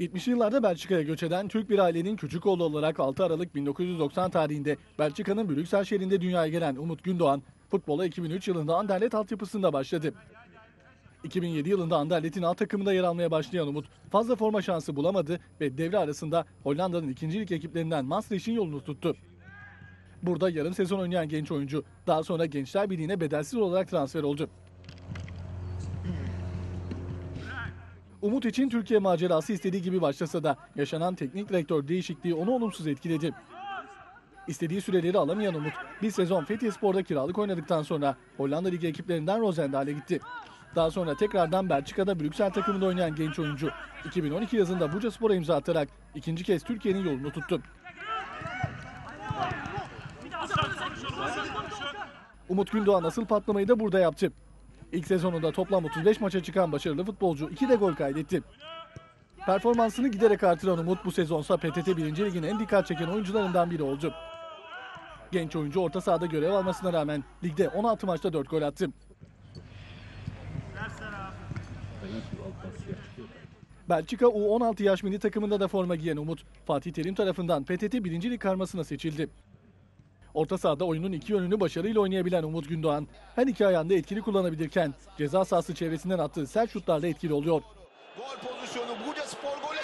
70'li yıllarda Belçika'ya göç eden Türk bir ailenin küçük oğlu olarak 6 Aralık 1990 tarihinde Belçika'nın Brüksel şehrinde dünyaya gelen Umut Gündoğan, futbola 2003 yılında Anderlet altyapısında başladı. 2007 yılında Anderlet'in A takımında yer almaya başlayan Umut fazla forma şansı bulamadı ve devre arasında Hollanda'nın ikincilik ekiplerinden Maastricht'in yolunu tuttu. Burada yarım sezon oynayan genç oyuncu daha sonra Gençler Birliği'ne bedelsiz olarak transfer oldu. Umut için Türkiye macerası istediği gibi başlasa da yaşanan teknik direktör değişikliği onu olumsuz etkiledi. İstediği süreleri alamayan Umut bir sezon Fethiye Spor'da kiralık oynadıktan sonra Hollanda Ligi ekiplerinden Roosendaal'e gitti. Daha sonra tekrardan Belçika'da Brüksel takımında oynayan genç oyuncu 2012 yazında Bucaspor'a imza atarak ikinci kez Türkiye'nin yolunu tuttu. Umut Gündoğan asıl patlamayı da burada yaptı. İlk sezonunda toplam 35 maça çıkan başarılı futbolcu 2 de gol kaydetti. Performansını giderek artıran Umut bu sezonsa PTT 1. Lig'in en dikkat çeken oyuncularından biri oldu. Genç oyuncu orta sahada görev almasına rağmen ligde 16 maçta 4 gol attı. Belçika U16 yaş milli takımında da forma giyen Umut, Fatih Terim tarafından PTT 1. Lig karmasına seçildi. Orta sahada oyunun iki yönünü başarıyla oynayabilen Umut Gündoğan her iki ayağında etkili kullanabilirken ceza sahası çevresinden attığı sert şutlarla etkili oluyor. Gol pozisyonu Buca gol